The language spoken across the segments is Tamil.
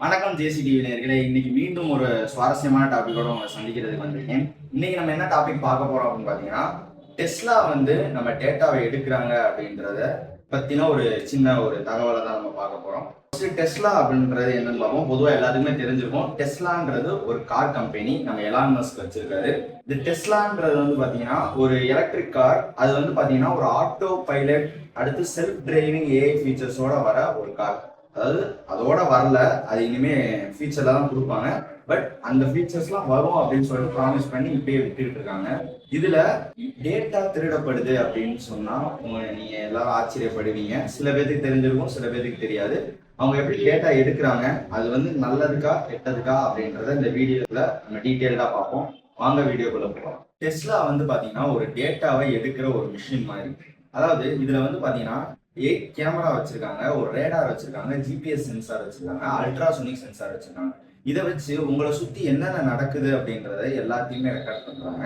வணக்கம் ஜேசிடிவி நேர்களே இன்னைக்கு மீண்டும் ஒரு சுவாரஸ்யமான டாபிக்கோட உங்களை சந்திக்கிறதுக்கு வந்திருக்கேன். இன்னைக்கு நம்ம என்ன டாபிக் பார்க்க போறோம் அப்படின்னு பார்த்தீங்கன்னா டெஸ்லா வந்து நம்ம டேட்டாவை எடுக்கிறாங்க அப்படின்றத பத்தின ஒரு சின்ன ஒரு தகவலை தான் நம்ம பார்க்க போறோம். ஃபர்ஸ்ட் டெஸ்லா அப்படின்றது என்னன்னு பார்ப்போம். பொதுவாக எல்லாத்துக்குமே தெரிஞ்சிருக்கும். டெஸ்லான்றது ஒரு கார் கம்பெனி நம்ம எலான் மஸ்க் வச்சிருக்காரு. இந்த டெஸ்லான்றது வந்து பாத்தீங்கன்னா ஒரு எலக்ட்ரிக் கார் அது வந்து பாத்தீங்கன்னா ஒரு ஆட்டோ பைலட் அடுத்து செல்ஃப் டிரைவிங் ஏஐ ஃபீச்சர்ஸோட வர ஒரு கார் அதாவது அதோட வரல. அது இனிமே ஃபீச்சர்ல தான் கொடுப்பாங்க. பட் அந்த ஃபீச்சர்ஸ்லாம் வரும் அப்படின்னு சொல்லிட்டு ப்ராமிஸ் பண்ணி இப்பயே விட்டுட்டு இருக்காங்க. இதுல டேட்டா திருடப்படுது அப்படின்னு சொன்னா உங்க நீங்க எல்லாரும் ஆச்சரியப்படுவீங்க. சில பேருக்கு தெரிஞ்சிருக்கும் சில பேருக்கு தெரியாது. அவங்க எப்படி டேட்டா எடுக்கிறாங்க அது வந்து நல்லதுக்கா கெட்டதுக்கா அப்படின்றத இந்த வீடியோல நம்ம டீட்டெயில்டா பார்ப்போம். வாங்க வீடியோக்குள்ள போகலாம் டெஸ்லா வந்து பாத்தீங்கன்னா ஒரு டேட்டாவை எடுக்கிற ஒரு மிஷின் மாதிரி. அதாவது இதுல வந்து பாத்தீங்கன்னா எயிட் கேமரா வச்சிருக்காங்க ஒரு ரேடார் வச்சிருக்காங்க ஜிபிஎஸ் சென்சார் வச்சிருக்காங்க அல்ட்ராசோனிக் சென்சார் வச்சிருக்காங்க. இதை வச்சு உங்களை சுத்தி என்னென்ன நடக்குது அப்படின்றத எல்லாத்தையுமே ரெக்கார்ட் பண்றாங்க.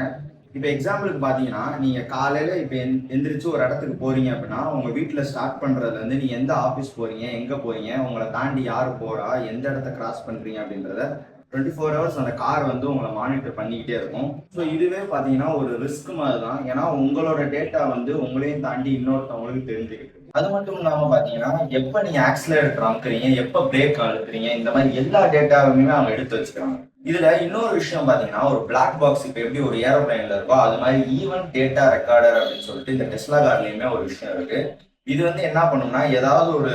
இப்போ எக்ஸாம்பிளுக்கு பார்த்தீங்கன்னா நீங்க காலையில இப்போ எந்திரிச்சு ஒரு இடத்துக்கு போறீங்க அப்படின்னா உங்க வீட்டில் ஸ்டார்ட் பண்றதுல இருந்து எந்த ஆஃபீஸ் போறீங்க எங்க போறீங்க உங்களை தாண்டி யார் போறா எந்த இடத்த கிராஸ் பண்றீங்க அப்படின்றத டுவெண்ட்டி ஃபோர் ஹவர்ஸ் அந்த கார் வந்து உங்களை மானிட்டர் பண்ணிக்கிட்டே இருக்கும். ஸோ இதுவே பார்த்தீங்கன்னா ஒரு ரிஸ்க் மாதிரி தான் ஏன்னா உங்களோட டேட்டா வந்து உங்களையும் தாண்டி இன்னொருத்தவங்களுக்கு தெரிஞ்சுக்கிட்டு அது மட்டும் இல்லாமல் பார்த்தீங்கன்னா எப்போ நீங்கள் ஆக்சிலேட்டர் அமுக்குறீங்க எப்போ பிரேக் அழுத்துறீங்க இந்த மாதிரி எல்லா டேட்டாவுமே அவங்க எடுத்து வச்சுக்கிறாங்க. இதில் இன்னொரு விஷயம் பார்த்தீங்கன்னா ஒரு பிளாக் பாக்ஸ் இப்போ எப்படி ஒரு ஏரோப்ளைனில் இருக்கோ அது மாதிரி ஈவன் டேட்டா ரெக்கார்டர் அப்படின்னு சொல்லிட்டு இந்த டெஸ்லா கார்ட்லேயுமே ஒரு விஷயம் இருக்குது இது வந்து என்ன பண்ணும்னா ஏதாவது ஒரு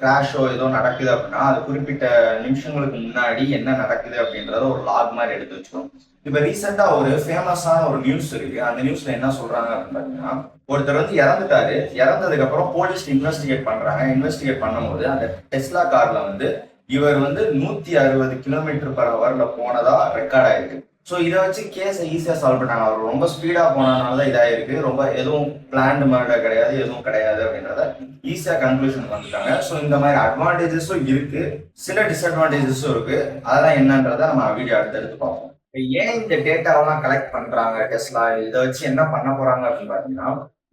கிராஷோ ஏதோ நடக்குது அப்படின்னா அது குறிப்பிட்ட நிமிஷங்களுக்கு முன்னாடி என்ன நடக்குது அப்படின்றத ஒரு லாக் மாதிரி எடுத்து வச்சிடும் இப்ப ரீசெண்டா ஒரு ஃபேமஸான ஒரு நியூஸ் இருக்கு. அந்த நியூஸ்ல என்ன சொல்றாங்க அப்படின்னு பாத்தீங்கன்னா ஒருத்தர் வந்து இறந்துட்டாரு. இறந்ததுக்கு அப்புறம் போலீஸ் இன்வெஸ்டிகேட் பண்றாங்க. இன்வெஸ்டிகேட் பண்ணும்போது அந்த டெஸ்லா கார்ல வந்து இவர் வந்து நூத்தி அறுபது கிலோமீட்டர் பர் ஹவர்ல போனதா ரெக்கார்ட் ஆயிருக்கு. ஸோ இதை வச்சு கேஸை ஈஸியாக சால்வ் பண்ணாங்க அவர் ரொம்ப ஸ்பீடாக போனதுனால தான் இதாகிருக்கு ரொம்ப எதுவும் பிளான்டு மர்டர் கிடையாது எதுவும் கிடையாது அப்படின்றத ஈஸியாக கன்க்ளூஷன் வந்துட்டாங்க. ஸோ இந்த மாதிரி அட்வான்டேஜஸும் இருக்கு. சில டிஸ்அட்வான்டேஜஸும் இருக்கு. அதெல்லாம் என்னன்றதை நம்ம வீடியோ அடுத்தடுத்து பார்ப்போம். ஏன் இந்த டேட்டாவெல்லாம் கலெக்ட் பண்ணுறாங்க டெஸ்ட்லாம் இதை வச்சு என்ன பண்ண போகிறாங்க அப்படின்னு பார்த்தீங்கன்னா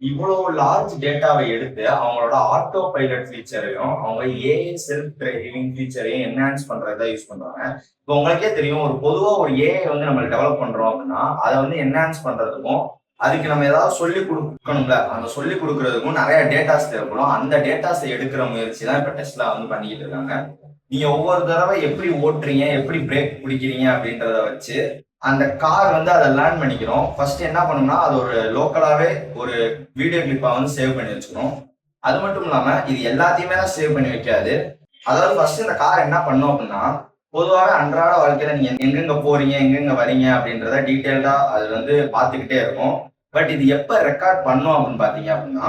இவ்வளவு லார்ஜ் டேட்டாவை எடுத்து அவங்களோட ஆட்டோ பைலட் ஃபீச்சரையும் அவங்க ஏஐ செல்ஃப் டிரைவிங் ஃபீச்சரையும் என்ஹான்ஸ் பண்றதா யூஸ் பண்றாங்க. இப்போ உங்களுக்கே தெரியும் ஒரு பொதுவா ஒரு ஏஐ வந்து நம்ம டெவலப் பண்றோம் அப்படின்னா அதை வந்து என்ஹான்ஸ் பண்றதுக்கும் அதுக்கு நம்ம ஏதாவது சொல்லி கொடுக்கணும்ல. அந்த சொல்லி கொடுக்கறதுக்கும் நிறைய டேட்டாஸ் தேவைப்படும். அந்த டேட்டாஸை எடுக்கிற முயற்சி தான் இப்போ டெஸ்லா வந்து பண்ணிக்கிட்டு இருக்காங்க. நீங்க ஒவ்வொரு தடவை எப்படி ஓட்டுறீங்க எப்படி பிரேக் பிடிக்கிறீங்க அப்படின்றத வச்சு அந்த கார் வந்து அதை லேர்ன் பண்ணிக்கிறோம். ஃபர்ஸ்ட் என்ன பண்ணோம்னா அது ஒரு லோக்கலாகவே ஒரு வீடியோ கிளிப்பாக வந்து சேவ் பண்ணி வச்சுக்கணும். அது மட்டும் இல்லாமல் இது எல்லாத்தையுமே தான் சேவ் பண்ணி வைக்காது. அதாவது ஃபர்ஸ்ட் இந்த கார் என்ன பண்ணும் அப்படின்னா பொதுவாகவே அன்றாட வாழ்க்கையில் நீங்கள் எங்கெங்க போறீங்க எங்கெங்க வரீங்க அப்படின்றத டீட்டெயில்டாக அது வந்து பார்த்துக்கிட்டே இருக்கும். பட் இது எப்போ ரெக்கார்ட் பண்ணும் அப்படின்னு பார்த்தீங்க அப்படின்னா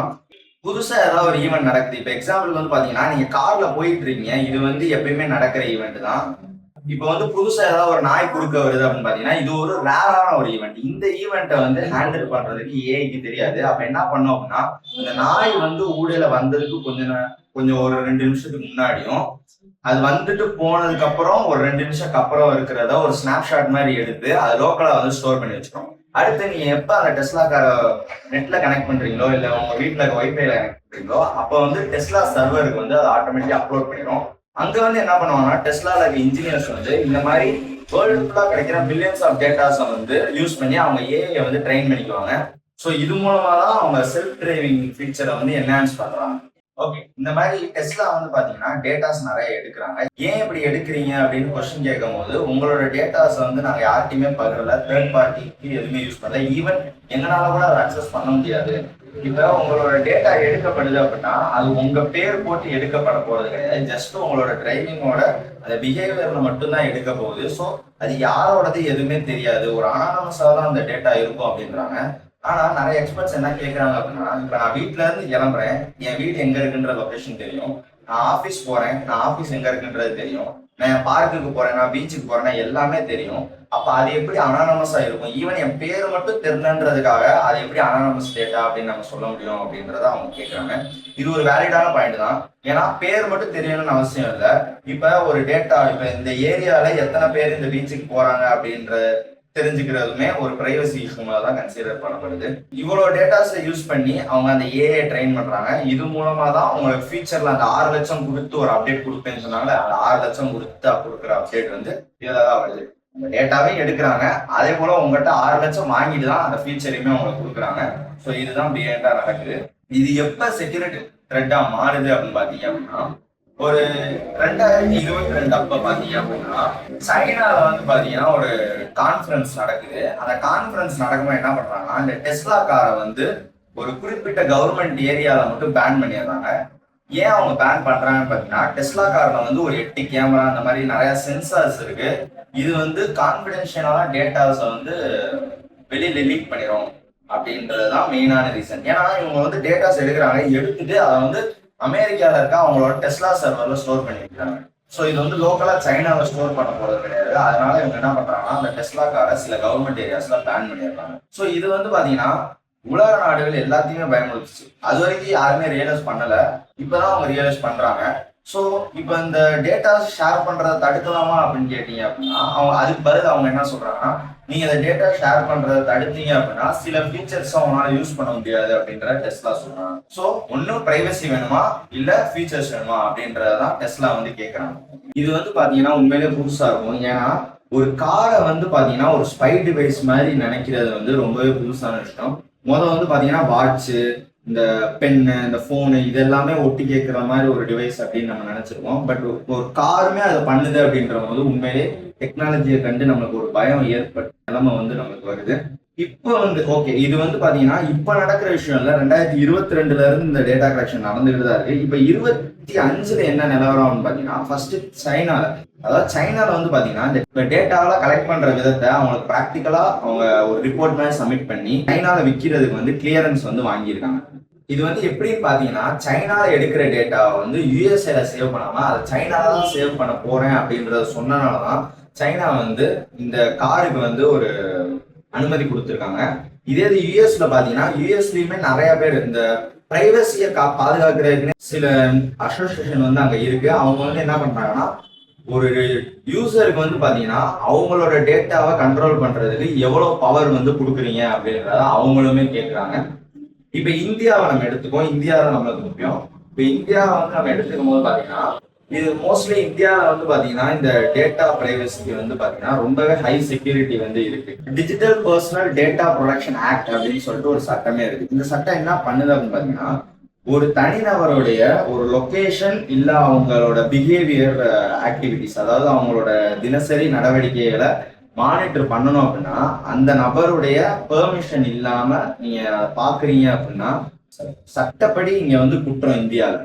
புதுசாக ஏதாவது ஒரு ஈவெண்ட் நடக்குது. இப்போ எக்ஸாம்பிள் வந்து பார்த்தீங்கன்னா நீங்கள் காரில் போயிட்டு இருக்கீங்க. இது வந்து எப்பயுமே நடக்கிற ஈவெண்ட் தான். இப்போ வந்து புதுசா ஏதாவது ஒரு நாய் குறுக்க வருது அப்படின்னு பாத்தீங்கன்னா இது ஒரு ரேரான ஒரு ஈவெண்ட் இந்த ஈவெண்ட்டை வந்து ஹேண்டில் பண்றதுக்கு ஏஐக்கு தெரியாது. அப்ப என்ன பண்ணோம் அப்படின்னா இந்த நாய் வந்து ஊடையில வந்ததுக்கு கொஞ்சம் கொஞ்சம் ஒரு ரெண்டு நிமிஷத்துக்கு முன்னாடியும் அது வந்துட்டு போனதுக்கு அப்புறம் ஒரு ரெண்டு நிமிஷத்துக்கு அப்புறம் இருக்கிறத ஒரு ஸ்னாப்ஷாட் மாதிரி எடுத்து அதை லோக்கலா வந்து ஸ்டோர் பண்ணி வச்சிடும் அடுத்து நீங்க எப்ப அந்த டெஸ்லா கார நெட்ல கனெக்ட் பண்றீங்களோ இல்ல உங்க வீட்டுல இருக்க கனெக்ட் பண்றீங்களோ அப்ப வந்து டெஸ்லா சர்வருக்கு வந்து அதை ஆட்டோமேட்டிக்கா அப்லோட் பண்ணிடும் அங்க வந்து என்ன பண்ணுவாங்கன்னா டெஸ்லால இருக்க இன்ஜினியர்ஸ் வந்து இந்த மாதிரி வேர்ல்டு ஃபுல்லா கிடைக்கிற மில்லியன்ஸ் ஆஃப் டேட்டாஸை வந்து யூஸ் பண்ணி அவங்க ஏஐ வந்து ட்ரெயின் பண்ணிக்குவாங்க. ஸோ இது மூலமா தான் அவங்க செல்ஃப் டிரைவிங் ஃபீச்சரை வந்து என்ஹான்ஸ் பண்றாங்க. ஓகே இந்த மாதிரி டெஸ்லா வந்து பாத்தீங்கன்னா டேட்டாஸ் நிறைய எடுக்கிறாங்க. ஏன் இப்படி எடுக்கிறீங்க அப்படின்னு கொஸ்டின் கேட்கும் போது உங்களோட டேட்டாஸ் வந்து நாங்க யார்ட்டையுமே பகிரல. தேர்ட் பார்ட்டிக்கு எதுவுமே யூஸ் பண்ணல. ஈவன் எங்களால கூட அதை அக்சஸ் பண்ண முடியாது. இப்ப உங்களோட டேட்டா எடுக்கப்படுது அப்படின்னா அது உங்க பேர் போட்டு எடுக்கப்பட போறது கிடையாது. ஜஸ்ட் உங்களோட டிரைவிங்கோட அந்த பிஹேவியர்ல மட்டும்தான் எடுக்க போகுது. ஸோ அது யாரோடது எதுவுமே தெரியாது. ஒரு அனானமஸா தான் அந்த டேட்டா இருக்கும் அப்படின்றாங்க. ஆனா நிறைய எக்ஸ்பர்ட்ஸ் என்ன கேட்கறாங்க அப்படின்னா இப்ப நான் வீட்டுல இருந்து கிளம்புறேன். என் வீடு எங்க இருக்குன்ற லொகேஷன் தெரியும். நான் ஆஃபீஸ் போறேன். நான் ஆஃபீஸ் எங்க இருக்குன்றது தெரியும். நான் பார்க்குக்கு போறேன் நான் பீச்சுக்கு போறேன் எல்லாமே தெரியும். அப்ப அது எப்படி அனானமஸா இருக்கும்? ஈவன் என் பேர் மட்டும் தெரியலன்றதுக்காக அது எப்படி அனானமஸ் டேட்டா அப்படின்னு நம்ம சொல்ல முடியும் அப்படின்றத அவங்க கேக்குறாங்க. இது ஒரு வேலிடான பாயிண்ட் தான். ஏன்னா பேர் மட்டும் தெரியணும்னு அவசியம் இல்லை. இப்ப ஒரு டேட்டா இப்ப இந்த ஏரியால எத்தனை பேர் இந்த பீச்சுக்கு போறாங்க அப்படின்ற தெரிஞ்சுக்கிறதுமே ஒரு பிரைவசி இஷ்யூமா தான் கன்சிடர் பண்ணப்படுது. இவ்வளோ டேட்டாஸை யூஸ் பண்ணி அவங்க அந்த ஏஐ ட்ரெயின் பண்றாங்க. இது மூலமா தான் அவங்களுக்கு ஃபியூச்சரில் அந்த ஆறு லட்சம் கொடுத்து ஒரு அப்டேட் கொடுப்பேன்னு சொன்னாங்க அந்த ஆறு லட்சம் கொடுத்து கொடுக்குற அப்டேட் வந்து இதில் தான் வருது. அந்த டேட்டாவே எடுக்கிறாங்க. அதே போல உங்கள்கிட்ட ஆறு லட்சம் வாங்கிட்டு தான் அந்த ஃபீச்சரையுமே அவங்களுக்கு கொடுக்குறாங்க. ஸோ இதுதான் பிஹேண்டா நடக்குது. இது எப்ப செக்யூரிட்டி த்ரெட்டா மாறுது அப்படின்னு பாத்தீங்க அப்படின்னா ஒரு ரெண்டாயிரத்தி இருபத்தி ரெண்டு அப்ப பாத்தீங்க அப்படின்னா சைனால வந்து பாத்தீங்கன்னா ஒரு கான்ஃபரன்ஸ் நடக்குது. அந்த கான்ஃபரன்ஸ் நடக்கும்போது என்ன பண்றாங்கன்னா அந்த டெஸ்லா காரை வந்து ஒரு குறிப்பிட்ட கவர்மெண்ட் ஏரியால மட்டும் பேன் பண்ணிடுறாங்க. ஏன் அவங்க பேன் பண்றாங்கன்னு பாத்தீங்கன்னா டெஸ்லா கார்ல வந்து ஒரு எட்டு கேமரா அந்த மாதிரி நிறைய சென்சார்ஸ் இருக்கு. இது வந்து கான்பிடென்ஷியலான டேட்டாஸை வந்து வெளியில லீக் பண்ணிடும் அப்படின்றது தான் மெயினான ரீசன் ஏன்னா இவங்க வந்து டேட்டாஸ் எடுக்கிறாங்க. எடுத்துட்டு அதை வந்து அமெரிக்கால இருக்க அவங்களோட டெஸ்லா சர்வர்ல ஸ்டோர் பண்ணி ஸோ இது வந்து லோக்கலா சைனால ஸ்டோர் பண்ண போறது கிடையாது. அதனால இவங்க என்ன பண்றாங்கன்னா அந்த டெஸ்லா காரை சில கவர்மெண்ட் ஏரியாஸ்ல பிளான் பண்ணிடுறாங்க ஸோ இது வந்து பாத்தீங்கன்னா உலக நாடுகள் எல்லாத்தையுமே பயமுறுத்துச்சு. அது வரைக்கும் யாருமே ரியலைஸ் பண்ணல. இப்பதான் அவங்க ரியலைஸ் பண்றாங்க. ஸோ இப்போ இந்த டேட்டாஸ் ஷேர் பண்ணுறதை தடுக்கலாமா அப்படின்னு கேட்டீங்க அப்படின்னா அவங்க அதுக்கு பதில் அவங்க என்ன சொல்கிறாங்கன்னா நீங்கள் இந்த டேட்டா ஷேர் பண்ணுறதை தடுத்தீங்க அப்படின்னா சில ஃபீச்சர்ஸ் அவங்களால யூஸ் பண்ண முடியாது அப்படின்ற டெஸ்லா சொல்கிறாங்க ஸோ ஒன்றும் ப்ரைவசி வேணுமா? இல்லை ஃபீச்சர்ஸ் வேணுமா? அப்படின்றதான் டெஸ்லா வந்து கேட்குறாங்க இது வந்து பார்த்தீங்கன்னா உண்மையிலே புதுசாக இருக்கும். ஏன்னா ஒரு காரை வந்து பார்த்தீங்கன்னா ஒரு ஸ்பை டிவைஸ் மாதிரி நினைக்கிறது வந்து ரொம்பவே புதுசான விஷயம் முதல் வந்து பார்த்தீங்கன்னா வாட்ச்சு இந்த பென்னு இந்த ஃபோனு இதெல்லாமே ஒட்டி கேட்குற மாதிரி ஒரு டிவைஸ் அப்படின்னு நம்ம நினச்சிருக்கோம் பட் ஒரு காருமே அதை பண்ணுது அப்படின்ற போது உண்மையிலே டெக்னாலஜியை கண்டு நம்மளுக்கு ஒரு பயம் ஏற்பட்ட நிலைமை வந்து நமக்கு வருது. இப்போ வந்து ஓகே இது வந்து பாத்தீங்கன்னா இப்போ நடக்கிற விஷயம் இல்லை ரெண்டாயிரத்தி இருபத்தி ரெண்டுல இருந்து இந்த டேட்டா கலெக்ஷன் நடந்துகிட்டு தான் இருக்கு. இப்போ இருபத்தி அஞ்சுல என்ன நிலவரம்னு பாத்தீங்கன்னா ஃபர்ஸ்ட் சைனால அதாவது சைனால வந்து பாத்தீங்கன்னா இந்த டேட்டாவில் கலெக்ட் பண்ற விதத்தை அவங்களுக்கு ப்ராக்டிக்கலா அவங்க ஒரு ரிப்போர்ட் மாதிரி சப்மிட் பண்ணி சைனால விற்கிறதுக்கு வந்து கிளியரன்ஸ் வந்து வாங்கியிருக்காங்க. இது வந்து எப்படி பாத்தீங்கன்னா சைனால எடுக்கிற டேட்டாவை வந்து யூஎஸ்ஏல சேவ் பண்ணாம அதை சைனால தான் சேவ் பண்ண போறேன் அப்படின்றத சொன்னனாலதான் சைனா வந்து இந்த காருக்கு வந்து ஒரு அனுமதி கொடுத்துருக்காங்க. இதே இது யூஎஸ்ல பாத்தீங்கன்னா யூஎஸ்லயுமே நிறைய பேர் இந்த பிரைவசியை கா பாதுகாக்கிறதுக்குன்னு சில அசோசியேஷன் வந்து அங்க இருக்கு. அவங்க வந்து என்ன பண்றாங்கன்னா ஒரு யூசருக்கு வந்து பாத்தீங்கன்னா அவங்களோட டேட்டாவை கண்ட்ரோல் பண்றதுக்கு எவ்வளவு பவர் வந்து கொடுக்குறீங்க அப்படின்றத அவங்களுமே கேட்குறாங்க இப்ப இந்தியாவை நம்ம எடுத்துக்கோம் இந்தியா தான் நம்மளுக்கு முக்கியம். இப்ப இந்தியாவை வந்து நம்ம எடுத்துக்கும் போது பாத்தீங்கன்னா இது மோஸ்ட்லி இந்தியாவில் வந்து பார்த்தீங்கன்னா இந்த டேட்டா பிரைவசிக்கு வந்து பார்த்தீங்கன்னா ரொம்பவே ஹை செக்யூரிட்டி வந்து இருக்கு. Digital personal data protection act அப்படின்னு சொல்லிட்டு ஒரு சட்டமே இருக்கு. இந்த சட்டம் என்ன பண்ணுது அப்படின்னு பார்த்தீங்கன்னா ஒரு தனிநபருடைய ஒரு லொகேஷன் இல்லை அவங்களோட பிஹேவியர் ஆக்டிவிட்டிஸ் uh, அதாவது அவங்களோட தினசரி நடவடிக்கைகளை மானிட்டர் பண்ணணும் அப்படின்னா அந்த நபருடைய பெர்மிஷன் இல்லாம நீங்க பாக்குறீங்க அப்படின்னா சட்டப்படி இங்க வந்து குற்றம் இந்தியாவில்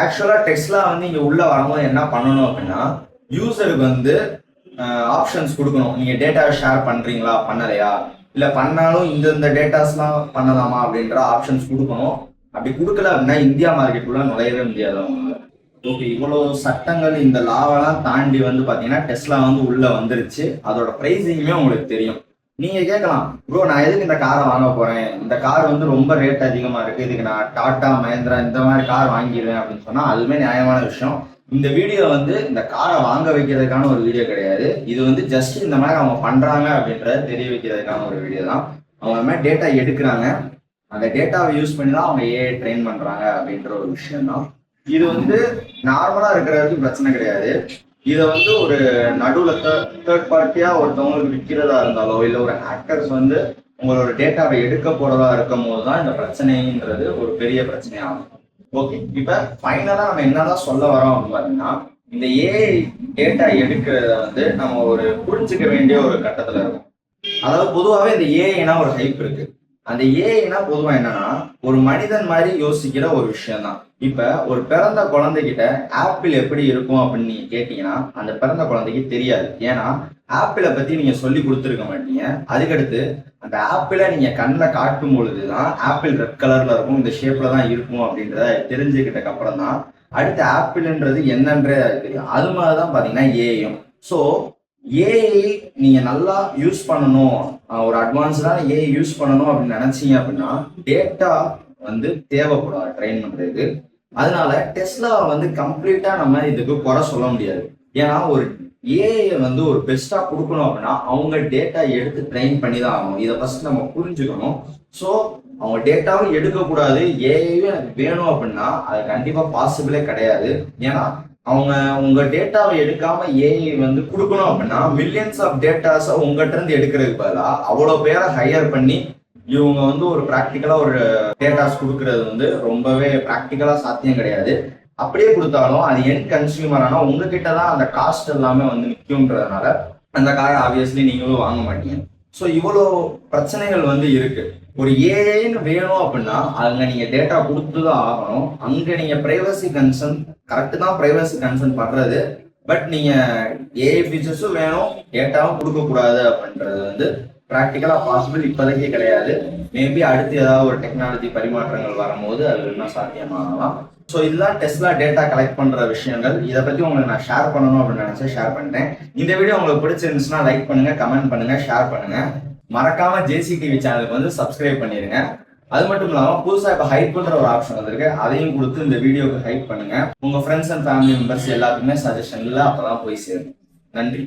ஆக்சுவலாக டெஸ்லா வந்து இங்கே உள்ளே வரும்போது என்ன பண்ணணும் அப்படின்னா யூசருக்கு வந்து ஆப்ஷன்ஸ் கொடுக்கணும். நீங்கள் டேட்டா ஷேர் பண்ணுறீங்களா பண்ணலையா? இல்லை பண்ணாலும் இந்த இந்த டேட்டாஸ்லாம் பண்ணலாமா அப்படின்ற ஆப்ஷன்ஸ் கொடுக்கணும். அப்படி கொடுக்கல அப்படின்னா இந்தியா மார்க்கெட்டுக்குள்ள நுழையவே முடியாது அவங்க. ஓகே இவ்வளோ சட்டங்கள் இந்த லாவெல்லாம் தாண்டி வந்து பார்த்தீங்கன்னா டெஸ்லா வந்து உள்ளே வந்துருச்சு. அதோட ப்ரைஸிங்குமே உங்களுக்கு தெரியும். நீங்க கேட்கலாம் ப்ரோ நான் எதுக்கு இந்த காரை வாங்க போறேன்? இந்த கார் வந்து ரொம்ப ரேட் அதிகமா இருக்கு. இதுக்கு நான் டாடா மஹேந்திரா இந்த மாதிரி கார் வாங்கிடுவேன் அப்படின்னு சொன்னா அதுவுமே நியாயமான விஷயம். இந்த வீடியோ வந்து இந்த காரை வாங்க வைக்கிறதுக்கான ஒரு வீடியோ கிடையாது. இது வந்து ஜஸ்ட் இந்த மாதிரி அவங்க பண்றாங்க அப்படின்றத தெரிய வைக்கிறதுக்கான ஒரு வீடியோ தான். அவங்க மாதிரி டேட்டா எடுக்கிறாங்க. அந்த டேட்டாவை யூஸ் பண்ணி தான் அவங்க ஏஐ ட்ரெயின் பண்றாங்க அப்படின்ற ஒரு விஷயம் தான். இது வந்து நார்மலா இருக்கிறதுக்கு பிரச்சனை கிடையாது. இதை வந்து ஒரு நடுவில் தேர்ட் பார்ட்டியாக ஒருத்தவங்களுக்கு விற்கிறதா இருந்தாலோ இல்லை ஒரு ஹேக்கர்ஸ் வந்து உங்களோட டேட்டாவை எடுக்க போறதா இருக்கும் போது தான் இந்த பிரச்சனைன்றது ஒரு பெரிய பிரச்சனையாகும். ஓகே இப்போ ஃபைனலாக நம்ம என்னதான் சொல்ல வரோம் அப்படின்னு இந்த ஏஐ டேட்டா எடுக்கிறத வந்து நம்ம ஒரு புரிஞ்சுக்க வேண்டிய ஒரு கட்டத்தில் இருக்கும். அதாவது பொதுவாகவே இந்த ஏஐனா ஒரு ஹைப் இருக்குது அந்த ஏஐனா பொதுவாக என்னன்னா ஒரு மனிதன் மாதிரி யோசிக்கிற ஒரு விஷயம் தான் இப்ப ஒரு பிறந்த குழந்தைகிட்ட ஆப்பிள் எப்படி இருக்கும் அப்படின்னு நீங்க கேட்டீங்கன்னா அந்த பிறந்த குழந்தைக்கு தெரியாது. ஏன்னா ஆப்பிளை பத்தி நீங்க சொல்லி கொடுத்துருக்க மாட்டீங்க. அதுக்கடுத்து அந்த ஆப்பிளை நீங்க கண்ணில் காட்டும் பொழுதுதான் ஆப்பிள் ரெட் கலர்ல இருக்கும் இந்த ஷேப்ல தான் இருக்கும் அப்படின்றத தெரிஞ்சுக்கிட்டக்கு அப்புறம் தான் அடுத்து ஆப்பிள்ன்றது என்னன்றே தெரியும். அது மாதிரி தான் பாத்தீங்கன்னா ஏஐயும் ஸோ ஏஐ நீங்க நல்லா யூஸ் பண்ணணும். ஒரு அட்வான்ஸ்டான ஏஐ யூஸ் பண்ணணும் அப்படின்னு நினைச்சீங்க அப்படின்னா டேட்டா வந்து தேவைப்படும். ட்ரெயின் பண்றதுக்கு. அதனால டெஸ்லாவை வந்து கம்ப்ளீட்டா நம்ம இதுக்கு குறை சொல்ல முடியாது. ஏன்னா ஒரு ஏஐ வந்து ஒரு பெஸ்டா கொடுக்கணும் அப்படின்னா அவங்க டேட்டா எடுத்து ட்ரெயின் பண்ணி தான் ஆகணும். இதை ஃபர்ஸ்ட் நம்ம புரிஞ்சுக்கணும். ஸோ அவங்க டேட்டாவும் எடுக்கக்கூடாது. ஏஐயும் எனக்கு வேணும் அப்படின்னா அது கண்டிப்பா பாசிபிளே கிடையாது. ஏன்னா அவங்க உங்க டேட்டாவை எடுக்காம ஏஐ வந்து கொடுக்கணும் அப்படின்னா மில்லியன்ஸ் ஆஃப் டேட்டாஸை உங்ககிட்ட இருந்து எடுக்கிறதுக்கு பதிலாக அவ்வளோ பேரை ஹையர் பண்ணி இவங்க வந்து ஒரு ப்ராக்டிக்கலா ஒரு டேட்டாஸ் கொடுக்கறது வந்து ரொம்பவே ப்ராக்டிக்கலா சாத்தியம் கிடையாது. அப்படியே கொடுத்தாலும் அது என் கன்சியூமர் ஆனா உங்ககிட்ட தான் அந்த காஸ்ட் எல்லாமே வந்து நிற்கும்ன்றதுனால அந்த காரை ஆப்வியஸ்லி நீங்களும் வாங்க மாட்டீங்க. ஸோ இவ்வளோ பிரச்சனைகள் வந்து இருக்கு. ஒரு ஏஐன்னு வேணும் அப்படின்னா அங்கே நீங்கள் டேட்டா கொடுத்து தான் ஆகணும். அங்கே நீங்கள் ப்ரைவசி கன்சர்ன் கரெக்ட் தான் ப்ரைவசி கன்சர்ன் பண்ணுறது பட் நீங்கள் ஏஐ ஃபீச்சர்ஸும் வேணும் டேட்டாவும் கொடுக்கக்கூடாது அப்படின்றது வந்து ப்ராக்டிக்கலா பாசிபிள் இப்போதைக்கு கிடையாது. மேபி அடுத்து ஏதாவது ஒரு டெக்னாலஜி பரிமாற்றங்கள் வரும்போது அது இன்னும் சாத்தியமாகலாம். ஸோ இதெல்லாம் டெஸ்ட்லா டேட்டா கலெக்ட் பண்ற விஷயங்கள். இதை பத்தி உங்களுக்கு நான் ஷேர் பண்ணணும் அப்படின்னு நினைச்சேன் ஷேர் பண்ணிட்டேன். இந்த வீடியோ உங்களுக்கு பிடிச்சிருந்துச்சுன்னா லைக் பண்ணுங்க கமெண்ட் பண்ணுங்க ஷேர் பண்ணுங்க. மறக்காம ஜேசி டிவி சேனலுக்கு வந்து சப்ஸ்கிரைப் பண்ணிருங்க. அது மட்டும் இல்லாமல் புதுசாக இப்போ ஹைட் பண்ணுற ஒரு ஆப்ஷன் வந்திருக்கு. அதையும் கொடுத்து இந்த வீடியோக்கு ஹைப் பண்ணுங்க. உங்கள் ஃப்ரெண்ட்ஸ் அண்ட் ஃபேமிலி மெம்பர்ஸ் எல்லாத்துக்குமே சஜஷன்ல அப்பதான் போய் சேரும். நன்றி.